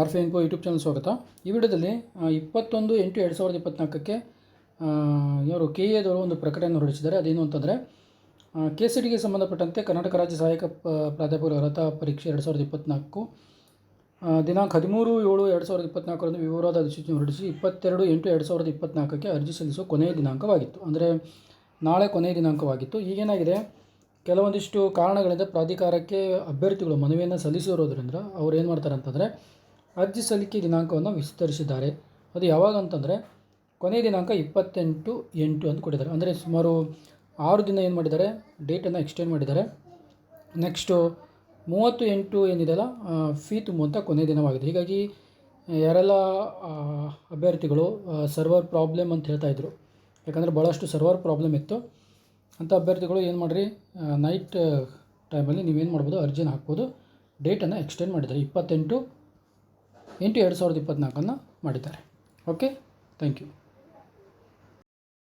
R Fi info YouTube channel ಸ್ವಾಗತ. ಈ ವಿಡಿಯೋದಲ್ಲಿ ಇಪ್ಪತ್ತೊಂದು ಎಂಟು ಎರಡು ಸಾವಿರದ ಇಪ್ಪತ್ತ್ನಾಲ್ಕಕ್ಕೆ ಇವರು ಕೆ ಎದವರು ಒಂದು ಪ್ರಕಟಣೆ ಹೊರಡಿಸಿದ್ದಾರೆ. ಅದೇನು ಅಂತಂದರೆ ಕೆ ಸಿ ಟಿಗೆ ಸಂಬಂಧಪಟ್ಟಂತೆ ಕರ್ನಾಟಕ ರಾಜ್ಯ ಸಹಾಯಕ ಪ್ರಾಧ್ಯಾಪಕರ ಅರ್ಹತಾ ಪರೀಕ್ಷೆ ಎರಡು ಸಾವಿರದ ಇಪ್ಪತ್ತ್ನಾಲ್ಕು ದಿನಾಂಕ ಹದಿಮೂರು ಏಳು ಎರಡು ಸಾವಿರದ ಇಪ್ಪತ್ತ್ನಾಲ್ಕರಂದು ವಿವರವಾದ ಅಧಿಸೂಚನೆ ಹೊರಡಿಸಿ ಇಪ್ಪತ್ತೆರಡು ಎಂಟು ಎರಡು ಸಾವಿರದ ಇಪ್ಪತ್ತ್ನಾಲ್ಕಕ್ಕೆ ಅರ್ಜಿ ಸಲ್ಲಿಸುವ ಕೊನೆಯ ದಿನಾಂಕವಾಗಿತ್ತು. ಅಂದರೆ, ನಾಳೆ ಕೊನೆಯ ದಿನಾಂಕವಾಗಿತ್ತು. ಈಗೇನಾಗಿದೆ, ಕೆಲವೊಂದಿಷ್ಟು ಕಾರಣಗಳಿಂದ ಪ್ರಾಧಿಕಾರಕ್ಕೆ ಅಭ್ಯರ್ಥಿಗಳು ಮನವಿಯನ್ನು ಸಲ್ಲಿಸಿರೋದ್ರಿಂದ ಅವ್ರು ಏನು ಮಾಡ್ತಾರೆ ಅಂತಂದರೆ ಅರ್ಜಿ ಸಲ್ಲಿಕೆ ದಿನಾಂಕವನ್ನು ವಿಸ್ತರಿಸಿದ್ದಾರೆ. ಅದು ಯಾವಾಗ ಅಂತಂದರೆ ಕೊನೆಯ ದಿನಾಂಕ ಇಪ್ಪತ್ತೆಂಟು ಎಂಟು ಅಂತ ಕೊಟ್ಟಿದ್ದಾರೆ. ಅಂದರೆ ಸುಮಾರು ಆರು ದಿನ ಏನು ಮಾಡಿದ್ದಾರೆ? ಡೇಟನ್ನು ಎಕ್ಸ್ಟೆಂಡ್ ಮಾಡಿದ್ದಾರೆ. ನೆಕ್ಸ್ಟು ಮೂವತ್ತು ಎಂಟು ಏನಿದೆಯಲ್ಲ ಫೀ ತುಂಬುವಂಥ ಕೊನೆಯ ದಿನವಾಗಿದೆ. ಹೀಗಾಗಿ ಯಾರೆಲ್ಲ ಅಭ್ಯರ್ಥಿಗಳು ಸರ್ವರ್ ಪ್ರಾಬ್ಲಮ್ ಅಂತ ಹೇಳ್ತಾ ಇದ್ರು. ಯಾಕಂದರೆ ಭಾಳಷ್ಟು ಸರ್ವರ್ ಪ್ರಾಬ್ಲಮ್ ಇತ್ತು. ಅಂಥ ಅಭ್ಯರ್ಥಿಗಳು ಏನು ಮಾಡಿರಿ? ನೈಟ್ ಟೈಮಲ್ಲಿ ನೀವೇನು ಮಾಡ್ಬೋದು? ಅರ್ಜಿನ ಹಾಕ್ಬೋದು. ಡೇಟನ್ನು ಎಕ್ಸ್ಟೆಂಡ್ ಮಾಡಿದ್ದಾರೆ. ಇಪ್ಪತ್ತೆಂಟು ಎಂಟು ಎರಡು ಸಾವಿರದ ಇಪ್ಪತ್ತ್ನಾಲ್ಕನ್ನು ಮಾಡಿದ್ದಾರೆ. Okay thank you